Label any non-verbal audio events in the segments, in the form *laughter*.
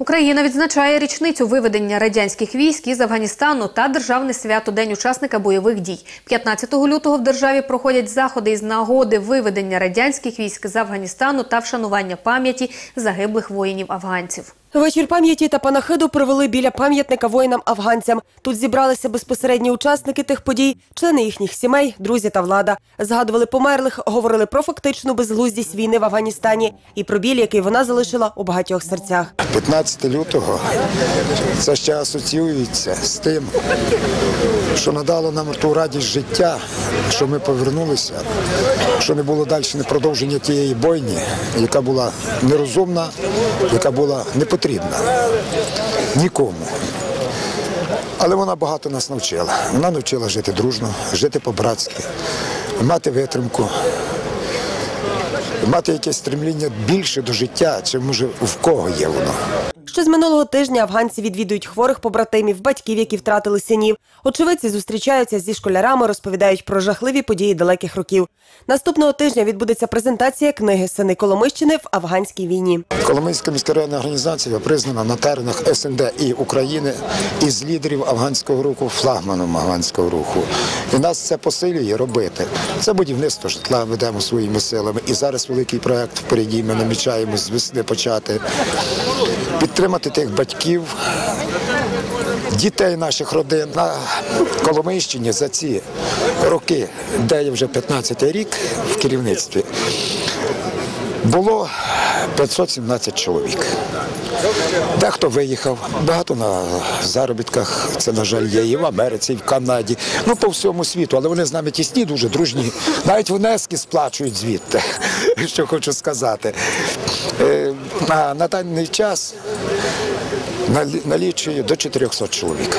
Україна відзначає річницю виведення радянських військ із Афганістану та державне свято День учасника бойових дій. 15 лютого в державі проходять заходи із нагоди виведення радянських військ з Афганістану та вшанування пам'яті загиблих воїнів афганців. Вечір пам'яті та панахиду провели біля пам'ятника воїнам-афганцям. Тут зібралися безпосередні учасники тих подій, члени їхніх сімей, друзі та влада. Згадували померлих, говорили про фактичну безглуздість війни в Афганістані і про біль, який вона залишила у багатьох серцях. 15 лютого це ще асоціюється з тим, що надало нам ту радість життя, що ми повернулися, що не було далі не продовження тієї бойні, яка була нерозумна, яка була не потрібна нікому. Але вона багато нас навчила. Вона навчила жити дружно, жити по-братськи, мати витримку, мати якесь стремління більше до життя, чим може в кого є воно. Ще з минулого тижня афганці відвідують хворих побратимів, батьків, які втратили синів. Очевидці зустрічаються зі школярами, розповідають про жахливі події далеких років. Наступного тижня відбудеться презентація книги Сини Коломищини в афганській війні. Коломийська міськрайонна організація признана на теренах СНД і України із лідерів афганського руху флагманом афганського руху. І нас це посилює робити. Це будівництво житла ведемо своїми силами. І зараз великий проект впереді. Ми намічаємо з весни почати підтримати тих батьків. Дітей наших родин на Коломийщині за ці роки, де я вже 15-й рік в керівництві, було 517 чоловік. Дехто виїхав, багато на заробітках, це, на жаль, є і в Америці, і в Канаді, ну по всьому світу, але вони з нами тісні, дуже дружні. Навіть внески сплачують звідти, *laughs* що хочу сказати. Е, На, на даний час налічує до 400 чоловік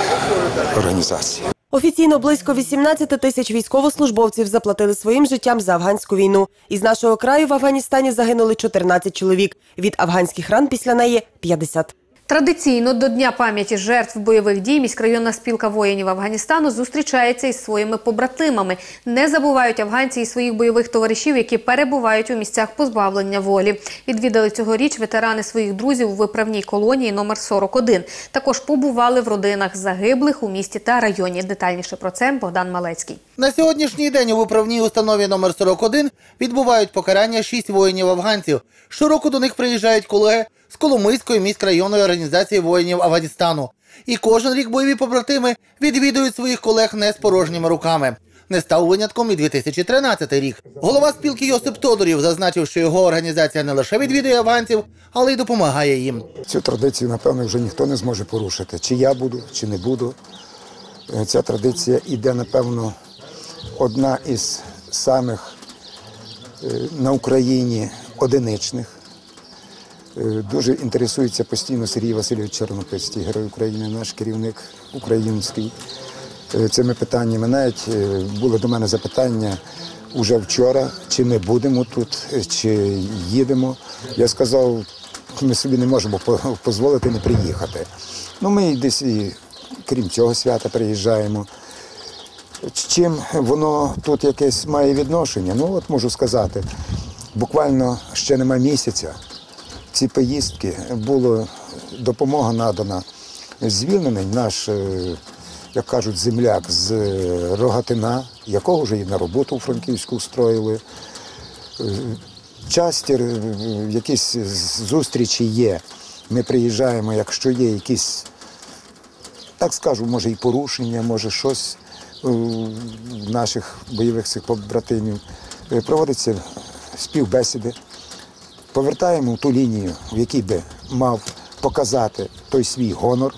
організації. Офіційно близько 18 тисяч військовослужбовців заплатили своїм життям за афганську війну. Із нашого краю в Афганістані загинули 14 чоловік. Від афганських ран після неї 50. Традиційно до Дня пам'яті жертв бойових дій міськрайонна спілка воїнів Афганістану зустрічається із своїми побратимами. Не забувають афганці і своїх бойових товаришів, які перебувають у місцях позбавлення волі. Відвідали цьогоріч ветерани своїх друзів у виправній колонії номер 41. Також побували в родинах загиблих у місті та районі. Детальніше про це Богдан Малецький. На сьогоднішній день у виправній установі номер 41 відбувають покарання шість воїнів-афганців. Щороку до них приїжджають колеги з Коломийської міськрайонної організації воїнів Афганістану. І кожен рік бойові побратими відвідують своїх колег не з порожніми руками. Не став винятком і 2013 рік. Голова спілки Йосип Тодорів зазначив, що його організація не лише відвідує афганців, але й допомагає їм. Цю традицію, напевно, вже ніхто не зможе порушити. Чи я буду, чи не буду. Е, Ця традиція іде, напевно, одна із самих е, на Україні одиничних. Е, Дуже інтересується постійно Сергій Васильович Чорнопильський, герой України, наш керівник український е, цими питаннями. Навіть е, були до мене запитання уже вчора, чи ми будемо тут, чи їдемо. Я сказав, ми собі не можемо дозволити не приїхати. Ну, ми десь і крім цього свята приїжджаємо. Чим воно тут якесь має відношення? Ну, от можу сказати, буквально ще нема місяця. Ці поїздки була допомога надана. Звільнений наш, е, як кажуть, земляк з е, Рогатина, якого вже і на роботу у Франківську устроїли. Е, Часті якісь зустрічі є. Ми приїжджаємо, якщо є якісь так скажу, може і порушення, може щось наших бойових побратимів. Проводяться співбесіди, повертаємо ту лінію, в якій би мав показати той свій гонор.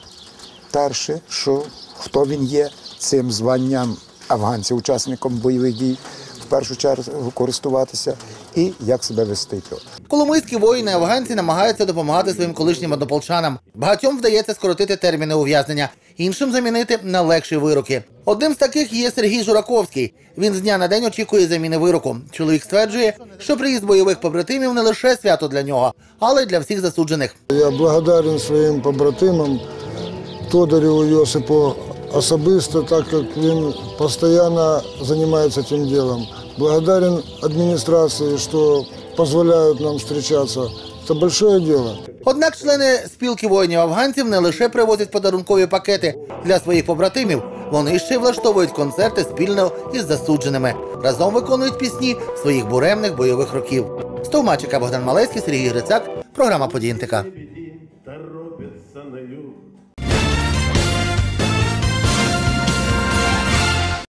Перше, що хто він є цим званням афганця, учасником бойових дій, в першу чергу користуватися і як себе вести. Коломийські воїни-афганці намагаються допомагати своїм колишнім однополчанам. Багатьом вдається скоротити терміни ув'язнення, іншим замінити на легші вироки. Одним з таких є Сергій Жураковський. Він з дня на день очікує заміни вироку. Чоловік стверджує, що приїзд бойових побратимів не лише свято для нього, але й для всіх засуджених. Я благодарен своїм побратимам Тодореву Йосипу особисто, так як він постійно займається цим ділом. Благодарен адміністрації, що дозволяють нам зустрічатися Это большое дело. Однак члени спілки воїнів афганців не лише привозять подарункові пакети для своїх побратимів, вони ще й влаштовують концерти спільно із засудженими. Разом виконують пісні своїх буремних бойових років. Стовмачика Богдан Малецький, Сергій Грицак, програма «Події